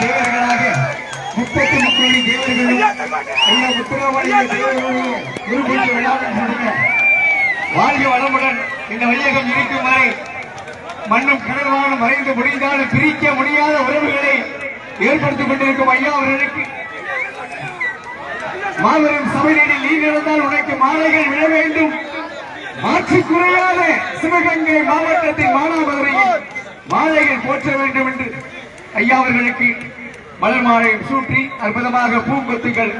தேவர்களும் ஐயா வாழ்க வளமுடன். இந்த வையகம் இருக்கும் வரை மண்ணும் மறைந்து முடிந்தாலும் பிரிக்க முடியாத உறவுகளை ஏற்படுத்திக் கொண்டிருக்கும் ஐயா அவர்களுக்கு. மாபெரும் சபையில் நீ நடந்தால் உனக்கு மாலைகள் விழ வேண்டும். மாற்றி குறையாத சிவகங்கை மாவட்டத்தின் மானாமதுரையில் மாலைகள் போற்ற வேண்டும் என்று ஐயா அவர்களுக்கு மலர் மாலை சூட்டி அற்புதமாக பூங்கொத்துகள்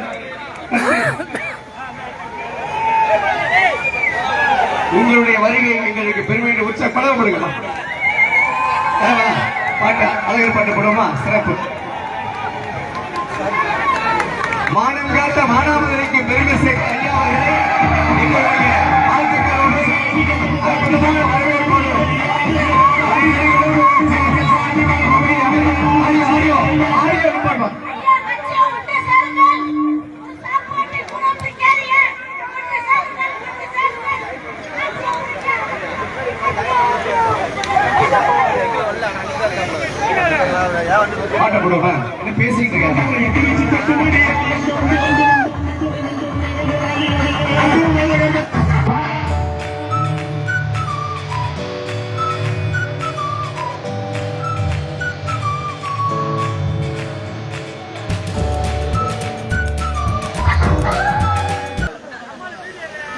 உங்களுடைய வருகை எங்களுக்கு பெருமை உச்ச கொடுக்கலாம் பாட்டு அழகர் பாட்டு போடுவோமா? சிறப்பு. மானம் காத்த மானாமதுரைக்கு பெருமை சேர்த்த ஐயா பாட்ட பேசிட்டு இருக்காங்க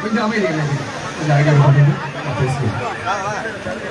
கொஞ்சம் அமைதி பேசுகிறேன்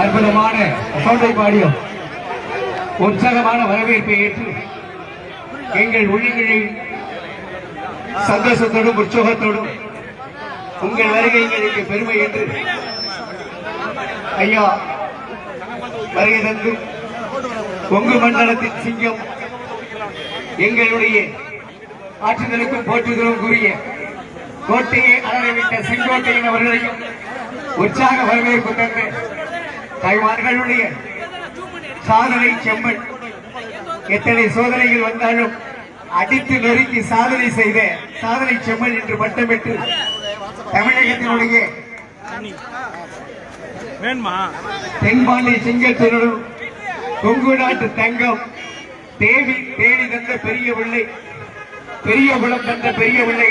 அற்புதமான சௌண்டை பாடியோ. உற்சாகமான வரவேற்பை ஏற்று எங்கள் உள்ளங்களில் சந்தோஷத்தோடும் உற்சோகத்தோடும் உங்கள் வருகை எங்களுக்கு பெருமை என்று ஐயா வருகை தந்து கொங்கு மண்டலத்தின் சிங்கம் எங்களுடைய ஆற்றுதலுக்கும் போற்றுதலும் கூறிய கோட்டையை அலறிவிட்ட செங்கோட்டையின் அவர்களையும் உற்சாக வரவேற்பு தந்து தாய்மார்களுடைய சாதனை செம்மன் எத்தனை சோதனைகள் வந்தாலும் அடித்து நொறுக்கி சாதனை செய்த சாதனை செம்மன் என்று பட்டமிட்டு தமிழகத்தினுடைய தென்பாண்டி சிங்கத்தினரும் கொங்கு நாட்டு தங்கம் தேவி தேடி தந்த பெரிய பிள்ளை பெரிய குளம் தந்த பெரிய பிள்ளை